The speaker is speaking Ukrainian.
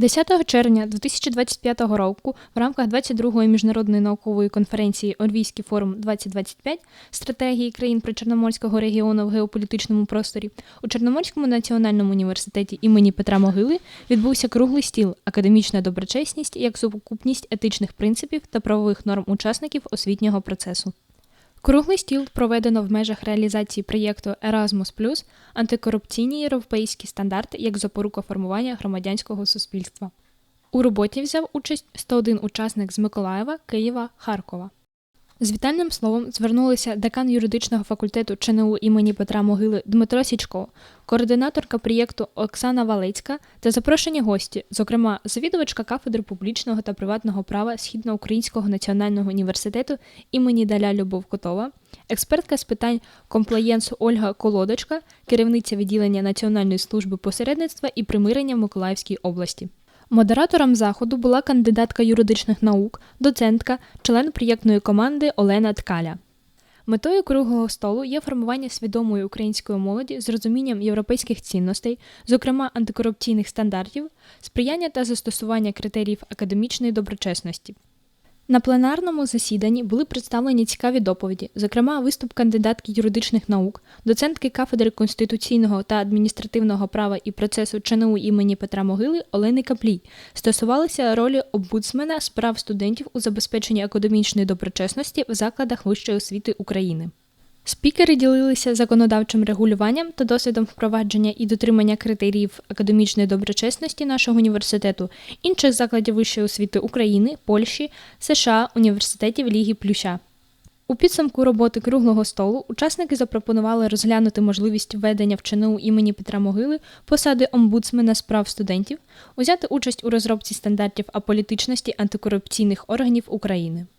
10 червня 2025 року в рамках 22-ї міжнародної наукової конференції Орвійський форум 2025 стратегії країн Причорноморського регіону в геополітичному просторі у Чорноморському національному університеті імені Петра Могили відбувся круглий стіл Академічна доброчесність як сукупність етичних принципів та правових норм учасників освітнього процесу. Круглий стіл проведено в межах реалізації проєкту Erasmus+, антикорупційні європейські стандарти як запорука формування громадянського суспільства. У роботі взяв участь 101 учасник з Миколаєва, Києва, Харкова. З вітальним словом звернулися декан юридичного факультету ЧНУ імені Петра Могили Дмитро Січко, координаторка проєкту Оксана Валецька та запрошені гості, зокрема завідувачка кафедри публічного та приватного права Східноукраїнського національного університету імені Даля Любов Котова, експертка з питань комплаєнсу Ольга Колодочка, керівниця відділення Національної служби посередництва і примирення в Миколаївській області. Модератором заходу була кандидатка юридичних наук, доцентка, член проєктної команди Олена Ткаля. Метою круглого столу є формування свідомої української молоді з розумінням європейських цінностей, зокрема антикорупційних стандартів, сприяння та застосування критеріїв академічної доброчесності. На пленарному засіданні були представлені цікаві доповіді, зокрема виступ кандидатки юридичних наук, доцентки кафедри конституційного та адміністративного права і процесу ЧНУ імені Петра Могили Олени Каплій, стосувалися ролі обудсмена справ студентів у забезпеченні академічної доброчесності в закладах вищої освіти України. Спікери ділилися законодавчим регулюванням та досвідом впровадження і дотримання критеріїв академічної доброчесності нашого університету, інших закладів вищої освіти України, Польщі, США, університетів Ліги Плюща. У підсумку роботи круглого столу учасники запропонували розглянути можливість введення в ЧНУ імені Петра Могили посади омбудсмена з прав студентів, узяти участь у розробці стандартів аполітичності антикорупційних органів України.